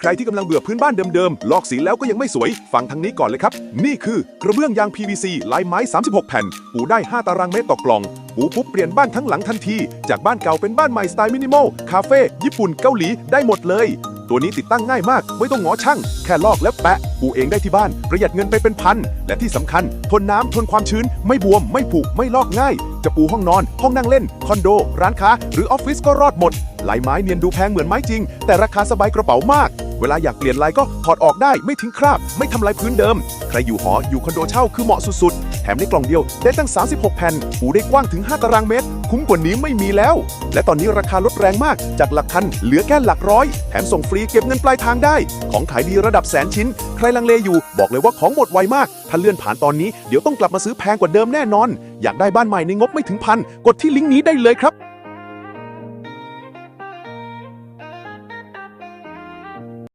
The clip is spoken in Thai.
ใครที่กำลังเบื่อพื้นบ้านเดิมๆ ลอกสีแล้วก็ยังไม่สวย ฟังทางนี้ก่อนเลยครับ นี่คือกระเบื้องยาง PVC ลายไม้ 36 แผ่น ปูได้ 5 ตารางเมตรต่อกล่อง ปูปุ๊บเปลี่ยนบ้านทั้งหลังทันที จากบ้านเก่าเป็นบ้านใหม่สไตล์มินิมอล คาเฟ่ ญี่ปุ่น เกาหลี ได้หมดเลย ตัวนี้ติดตั้งง่ายมาก ไม่ต้องงอช่าง แค่ลอกแล้วแปะ ปูเองได้ที่บ้าน ประหยัดเงินไปเป็นพัน และที่สำคัญ ทนน้ำทนความชื้น ไม่บวม ไม่ผุ ไม่ลอกง่าย จะปูห้องนอน ห้องนั่งเล่น คอนโด ร้านค้า หรือออฟฟิศก็รอดหมด ลายไม้เนียนดูแพงเหมือนไม้จริง แต่ราคาสบายกระเป๋ามาก เวลาอยากเปลี่ยนลายก็ถอดออกได้ไม่ทิ้งคราบ ไม่ทำลายพื้นเดิม ใครอยู่หออยู่คอนโดเช่าคือเหมาะสุดๆ แถมในกล่องเดียวได้ตั้ง 36 แผ่นปูได้กว้างถึง 5 ตารางเมตร คุ้มกว่านี้ไม่มีแล้ว และตอนนี้ราคาลดแรงมากจากหลักพันเหลือแค่หลักร้อย แถมส่งฟรีเก็บเงินปลายทางได้ ของขายดีระดับแสนชิ้น ใครลังเลอยู่ บอกเลยว่าของหมดไวมากถ้าเลื่อนผ่านตอนนี้เดี๋ยวต้องกลับมาซื้อแพงกว่าเดิมแน่นอน อยากได้บ้านใหม่ในงบไม่ถึงพันกดที่ลิงก์นี้ได้เลยครับ